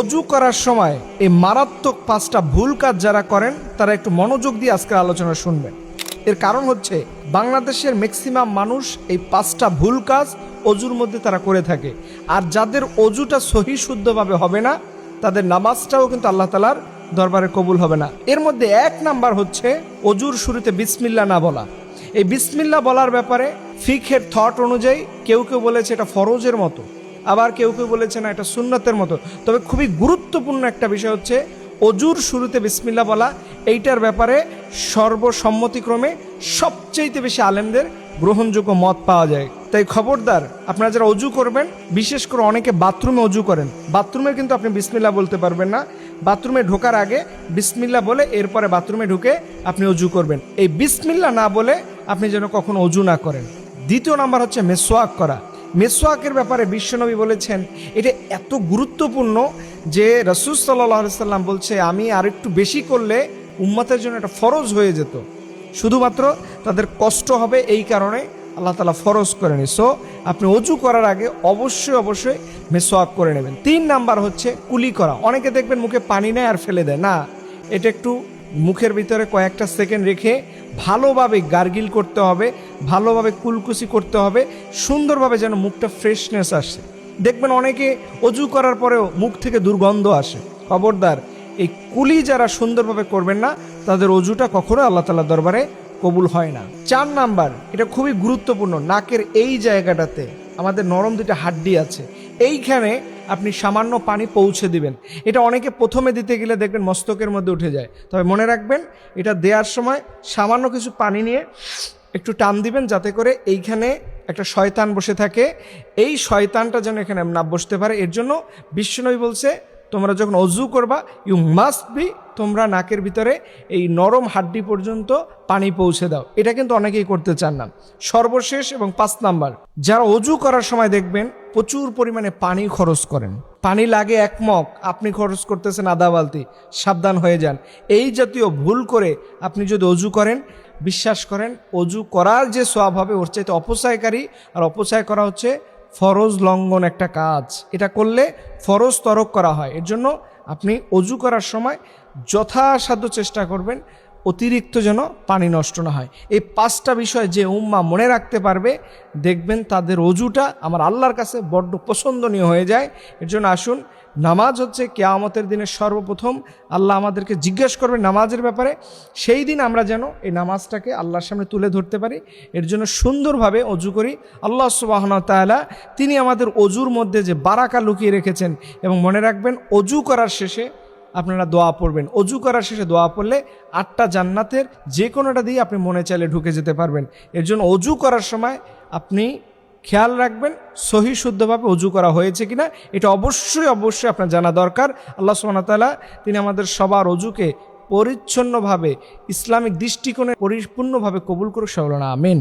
অজু করার সময় এই মারাত্মক পাঁচটা ভুল কাজ যারা করেন, তারা একটু মনোযোগ দিয়ে আজকের আলোচনা শুনবেন। এর কারণ হচ্ছে, বাংলাদেশের ম্যাক্সিমাম মানুষ এই পাঁচটা ভুল কাজ অজুর মধ্যে তারা করে থাকে। আর যাদের অজুটা সহি শুদ্ধভাবে হবে না, তাদের নামাজটাও কিন্তু আল্লাহ তালার দরবারে কবুল হবে না। এর মধ্যে এক নাম্বার হচ্ছে অজুর শুরুতে বিসমিল্লা না বলা। এই বিসমিল্লা বলার ব্যাপারে ফিখের থট অনুযায়ী কেউ কেউ বলেছে এটা ফরজের মতো। আবার কেউ কেউ বলেছে না, এটা সুন্নতের মতো। তবে খুবই গুরুত্বপূর্ণ একটা বিষয় হচ্ছে, অজুর শুরুতে বিসমিল্লা বলা, এইটার ব্যাপারে সর্বসম্মতিক্রমে সবচেয়ে বেশি আলেমদের গ্রহণযোগ্য মত পাওয়া যায়। তাই খবরদার, আপনারা যারা অজু করবেন, বিশেষ করে অনেকে বাথরুমে অজু করেন, বাথরুমে কিন্তু আপনি বিসমিল্লা বলতে পারবেন না। বাথরুমে ঢোকার আগে বিসমিল্লা বলে এরপরে বাথরুমে ঢুকে আপনি অজু করবেন। এই বিসমিল্লা না বলে আপনি যেন কখনো অজু না করেন। দ্বিতীয় নাম্বার হচ্ছে মেসোয়াক করা। মেসোয়াকের ব্যাপারে বিশ্বনবী বলেছেন, এটা এত গুরুত্বপূর্ণ যে রসুল সাল্লাহ সাল্লাম বলছে, আমি আরেকটু বেশি করলে উম্মতের জন্য এটা ফরজ হয়ে যেত। শুধুমাত্র তাদের কষ্ট হবে এই কারণে আল্লাহ তালা ফরজ করে নি সো আপনি অজু করার আগে অবশ্যই অবশ্যই মেসোয়াক করে নেবেন। তিন নাম্বার হচ্ছে কুলি করা। অনেকে দেখবেন মুখে পানি নেয় আর ফেলে দেয়। না, এটা একটু মুখের ভিতরে কয়েকটা সেকেন্ড রেখে ভালোভাবে গার্গিল করতে হবে, ভালোভাবে কুলকুচি করতে হবে, সুন্দরভাবে যেন মুখটা ফ্রেশনেস আসে। দেখবেন অনেকে অজু করার পরেও মুখ থেকে দুর্গন্ধ আসে। খবরদার, এই কুলি যারা সুন্দরভাবে করবেন না, তাদের অজুটা কখনো আল্লাহ তালার দরবারে কবুল হয় না। চার নাম্বার, এটা খুবই গুরুত্বপূর্ণ, নাকের এই জায়গাটাতে আমাদের নরম দুটা হাড্ডি আছে। এইখানে আপনি সামান্য পানি পৌঁছে দিবেন। এটা অনেকে প্রথমে দিতে গেলে দেখবেন মস্তকের মধ্যে উঠে যায়। তবে মনে রাখবেন, এটা দেওয়ার সময় সামান্য কিছু পানি নিয়ে একটু টান দিবেন যাতে করে এইখানে একটা শয়তান বসে থাকে। এই শয়তানটা যেন এখানে না বসতে পারে, এর জন্য বিশ্বনবী বলছে তোমরা যখন অজু করবা ইউ মাস্ট বি তোমরা নাকের ভিতরে এই নরম হাড্ডি পর্যন্ত পানি পৌঁছে দাও। এটা কিন্তু অনেকেই করতে চান না। সর্বশেষ এবং পাঁচ নাম্বার, যারা অজু করার সময় দেখবেন প্রচুর পরিমাণে পানি খরচ করেন। পানি লাগে এক মগ, আপনি খরচ করতেছেন আদা বালতি, সাবধান হয়ে যান। এই জাতীয় ভুল করে আপনি যদি অজু করেন, বিশ্বাস করেন, অজু করার যে সব হবে, ওর চাইতে অপচয়কারী, আর অপচয় করা হচ্ছে ফরজ লঙ্ঘন একটা কাজ। এটা করলে ফরজ তরক করা হয়। এর জন্য আপনি অজু করার সময় যথাসাধ্য চেষ্টা করবেন, অতিরিক্ত যেন পানি নষ্ট না হয়। এই পাঁচটা বিষয় যে উম্মা মনে রাখতে পারবে, দেখবেন তাদের অজুটা আমার আল্লাহর কাছে বড্ড পছন্দনীয় হয়ে যায়। এর জন্য আসুন নামাজ হচ্ছে কেয়ামতের দিনের সর্বপ্রথম। আল্লাহ আমাদেরকে জিজ্ঞেস করবে নামাজের ব্যাপারে। সেই দিন আমরা যেন এই নামাজটাকে আল্লাহর সামনে তুলে ধরতে পারি। এর জন্য সুন্দরভাবে অজু করি। আল্লাহ সুবাহন তালা তিনি আমাদের অজুর মধ্যে যে বারাকা লুকিয়ে রেখেছেন এবং মনে রাখবেন অজু করার শেষে আপনারা দোয়া পড়বেন। অজু করার শেষে দোয়া পড়লে আটটা জান্নাতের যে কোনোটা দিয়ে আপনি মনে চাইলে ঢুকে যেতে পারবেন। এর জন্য অজু করার সময় আপনি খেয়াল রাখবেন, সহি শুদ্ধভাবে অজু করা হয়েছে কিনা, এটা অবশ্যই অবশ্যই আপনার জানা দরকার। আল্লাহ সুবাহতাল্লাহ তিনি আমাদের সবার অজুকে পরিচ্ছন্নভাবে, ইসলামিক দৃষ্টিকোণে পরিপূর্ণভাবে কবুল করে সবলনা আমিন।